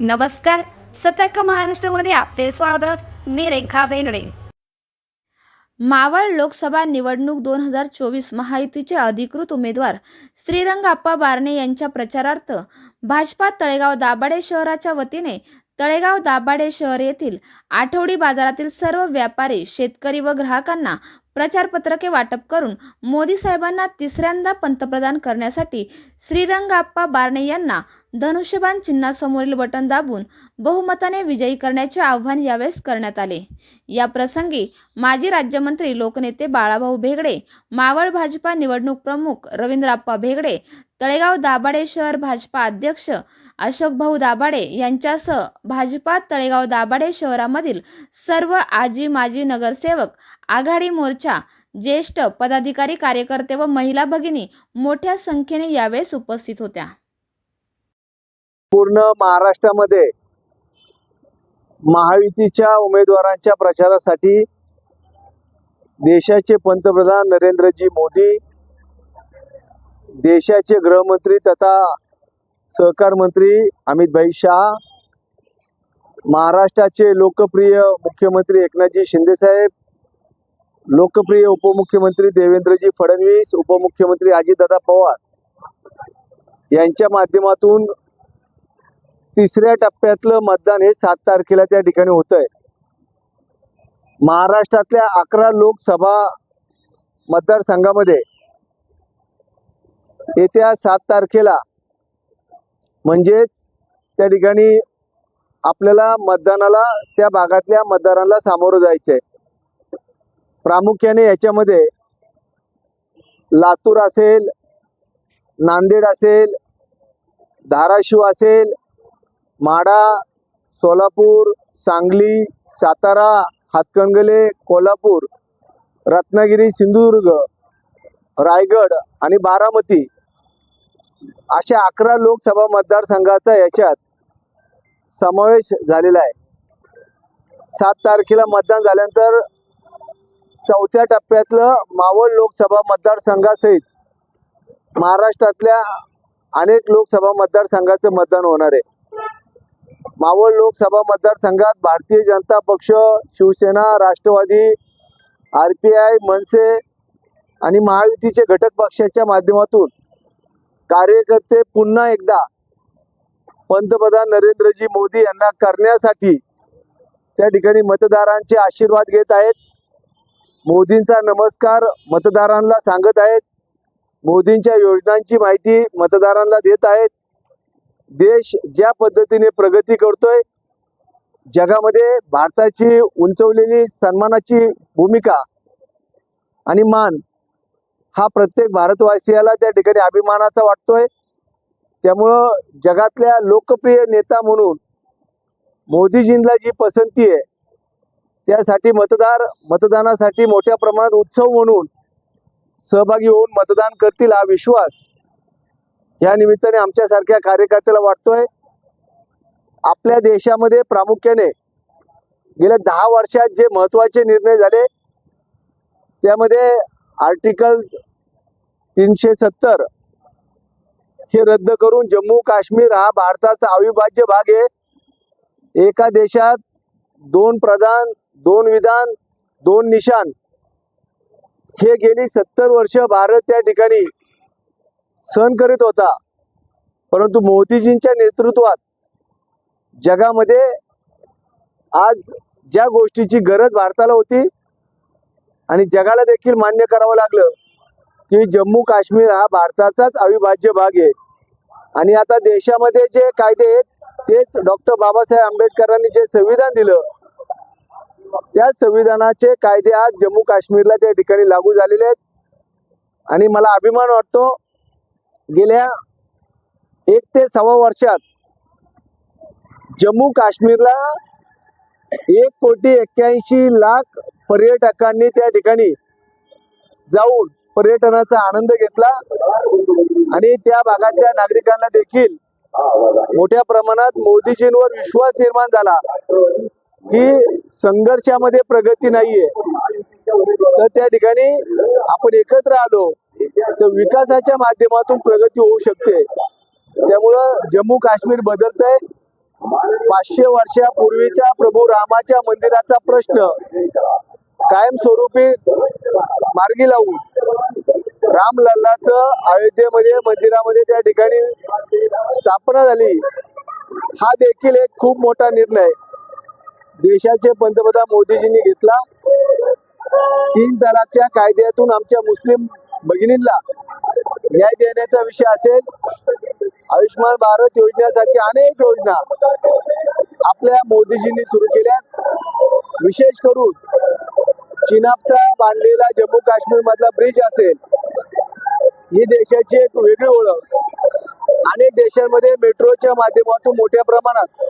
नमस्कार सतर्क महाराष्ट्रामध्ये आपले स्वागत मी रेखा बेनडे मावळ लोकसभा निवडणूक दोन हजार चोवीस महायुतीचे अधिकृत उमेदवार श्रीरंग आप्पा बारणे यांच्या प्रचारार्थ भाजपा तळेगाव दाभाडे शहराच्या वतीने तळेगाव दाभाडे शहर येथील आठवडी बाजारातील सर्व व्यापारी शेतकरी व ग्राहकांना प्रचारपत्रके वाटप करून मोदी साहेबांना तिसऱ्यांदा पंतप्रधान करण्यासाठी श्रीरंगाप्पा बारणे यांना धनुष्यबाण चिन्हासमोरील बटन दाबून बहुमताने विजयी करण्याचे आव्हान यावेळेस करण्यात आले. या प्रसंगी माजी राज्यमंत्री लोकनेते बाळाभाऊ भेगडे मावळ भाजपा निवडणूक प्रमुख रवींद्रप्पा भेगडे तळेगाव दाभाडे शहर भाजपा अध्यक्ष अशोक भाऊ दाभाडे यांच्यासह भाजपा तळेगाव दाभाडे शहरामधील सर्व आजी माजी नगरसेवक आघाडी मोर्चा ज्येष्ठ पदाधिकारी कार्यकर्ते व महिला भगिनी मोठ्या संख्येने यावेळेस उपस्थित होत्या. पूर्ण महाराष्ट्रामध्ये महायुतीच्या उमेदवारांच्या प्रचारासाठी देशाचे पंतप्रधान नरेंद्रजी मोदी देशाचे गृहमंत्री तथा सहकार मंत्री अमित भाई शाह महाराष्ट्राचे लोकप्रिय मुख्यमंत्री एकनाथजी शिंदेसाहेब लोकप्रिय उपमुख्यमंत्री देवेंद्रजी फडणवीस उपमुख्यमंत्री अजितदादा पवार यांच्या माध्यमातून तिसऱ्या टप्प्यातलं मतदान हे सात तारखेला त्या ठिकाणी होत आहे महाराष्ट्रातल्या अकरा लोकसभा मतदारसंघामध्ये येत्या सात तारखेला म्हणजेच त्या ठिकाणी आपल्याला मतदानाला त्या भागातल्या मतदारांना सामोरं जायचं आहे प्रामुख्याने याच्यामध्ये लातूर असेल नांदेड असेल धाराशिव असेल माढा सोलापूर सांगली सातारा हातकणगले कोल्हापूर रत्नागिरी सिंधुदुर्ग रायगड आणि बारामती अशा अकरा लोकसभा मतदारसंघाचा याच्यात समावेश झालेला आहे. सात तारखेला मतदान झाल्यानंतर चौथ्या टप्प्यातलं मावळ लोकसभा मतदारसंघासहित महाराष्ट्रातल्या अनेक लोकसभा मतदारसंघाचं मतदान होणार आहे. मावळ लोकसभा मतदारसंघात Bharatiya Janata Paksha Shivsena Rashtrawadi R P I MNS आणि महायुतीचे घटक पक्षाच्या माध्यमातून कार्यकर्ते पुन्हा एकदा पंतप्रधान नरेंद्रजी मोदी यांना करण्यासाठी त्या ठिकाणी मतदारांचे आशीर्वाद घेत आहेत. मोदींचा नमस्कार मतदारांना सांगत आहेत. मोदींच्या योजनांची माहिती मतदारांना देत आहेत. देश ज्या पद्धतीने प्रगती करतोय जगामध्ये भारताची उंचवलेली सन्मानाची भूमिका आणि मान हा प्रत्येक भारतवासियाला त्या ठिकाणी अभिमानाचा वाटतोय. त्यामुळं जगातल्या लोकप्रिय नेता म्हणून मोदीजींना जी पसंती आहे त्यासाठी मतदार मतदानासाठी मोठ्या प्रमाणात उत्सव म्हणून सहभागी होऊन मतदान करतील हा विश्वास या निमित्ताने आमच्यासारख्या कार्यकर्त्याला वाटतोय. आपल्या देशामध्ये प्रामुख्याने गेल्या दहा वर्षात जे महत्त्वाचे निर्णय झाले त्यामध्ये आर्टिकल तीनशे सत्तर हे रद्द करून जम्मू काश्मीर हा भारताचा अविभाज्य भाग आहे. एका देशात दोन प्रधान दोन विधान दोन निशान. हे गेली सत्तर वर्ष भारत त्या ठिकाणी सहन करीत होता. परंतु मोदीजींच्या नेतृत्वात जगामध्ये आज ज्या गोष्टीची गरज भारताला होती आणि जगाला देखील मान्य करावं लागलं की जम्मू काश्मीर हा भारताचाच अविभाज्य भाग आहे. आणि आता देशामध्ये जे कायदे आहेत तेच डॉक्टर बाबासाहेब आंबेडकरांनी जे संविधान दिलं त्या संविधानाचे कायदे आज जम्मू काश्मीरला त्या ठिकाणी लागू झालेले आहेत. आणि मला अभिमान वाटतो गेल्या एक ते सव्वा वर्षात जम्मू काश्मीरला एक कोटी एक्क्याऐंशी लाख पर्यटकांनी त्या ठिकाणी जाऊन पर्यटनाचा आनंद घेतला. आणि त्या भागातल्या नागरिकांना देखील मोठ्या प्रमाणात मोदीजींवर विश्वास निर्माण झाला की संघर्षामध्ये प्रगती नाहीये. तर त्या ठिकाणी आपण एकत्र आलो तर विकासाच्या माध्यमातून प्रगती होऊ शकते. त्यामुळं जम्मू काश्मीर बदलतंय. पाचशे वर्षापूर्वीचा प्रभू रामाच्या मंदिराचा प्रश्न कायमस्वरूपी मार्गी लावून रामलल्लाचं अयोध्येमध्ये मंदिरामध्ये त्या ठिकाणी स्थापना झाली हा देखील एक खूप मोठा निर्णय. देशाचे पंतप्रधान मोदीजींनी घेतला. तीन तलाकच्या कायद्यातून आमच्या मुस्लिम भगिनींना न्याय देण्याचा विषय असेल आयुष्यमान भारत योजनेसारख्या अनेक योजना आपल्या मोदीजींनी सुरू केल्या. विशेष करून चिनाबचा बांधलेला जम्मू काश्मीर मधला ब्रिज असेल ही देशाची एक वेगळी ओळख. अनेक देशांमध्ये मेट्रोच्या माध्यमातून मोठ्या प्रमाणात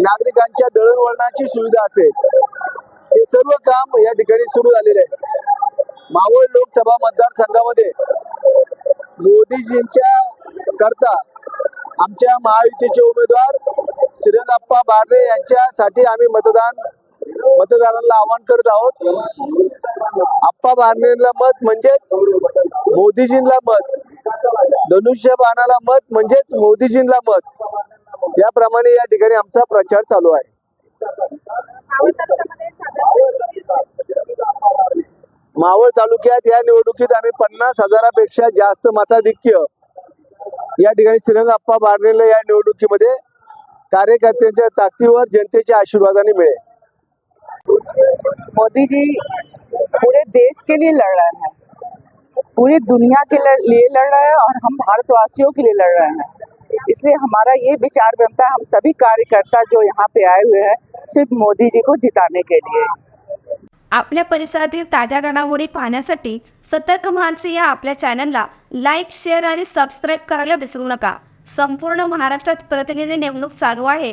नागरिकांच्या दळणवळणाची सुविधा असेल हे सर्व काम या ठिकाणी सुरू झालेले आहे. मावळ लोकसभा मतदारसंघामध्ये मोदीजींच्या करता आमच्या महायुतीचे उमेदवार श्रीरंगाप्पा बारणे यांच्यासाठी आम्ही मतदान मतदारांना आवाहन करत आहोत आप्पा बारणेला मत म्हणजेच मोदीजींना मत धनुष्य बाणाला मत म्हणजेच मोदीजींना मत. याप्रमाणे या ठिकाणी आमचा प्रचार चालू आहे. मावळ तालुक्यात या निवडणुकीत आम्ही पन्नास हजारापेक्षा जास्त मताधिक्य या ठिकाणी श्रीरंगाप्पा बारणेला या निवडणुकीमध्ये कार्यकर्त्यांच्या ताकदीवर जनतेच्या आशीर्वादाने मिळेल. मोदी जी पूरे देश के लिए लड़ रहे हैं। पूरी दुनिया के लिए लड़ रहे हैं और हम भारतवासियों के लिए लड़ रहे हैं। इसलिए हमारा ये विचार बनता है, हम सभी कार्यकर्ता जो यहाँ पे आए हुए हैं, सिर्फ़ मोदी जी को जिताने के लिए। आपल्या परिसरातील ताज्या घडामोडी पाहण्यासाठी सतर्क मानसी या आपल्या चॅनलला लाईक, शेअर आणि सबस्क्राईब करायला विसरू नका. संपूर्ण महाराष्ट्रात प्रतिनिधी नेमणूक चालू आहे.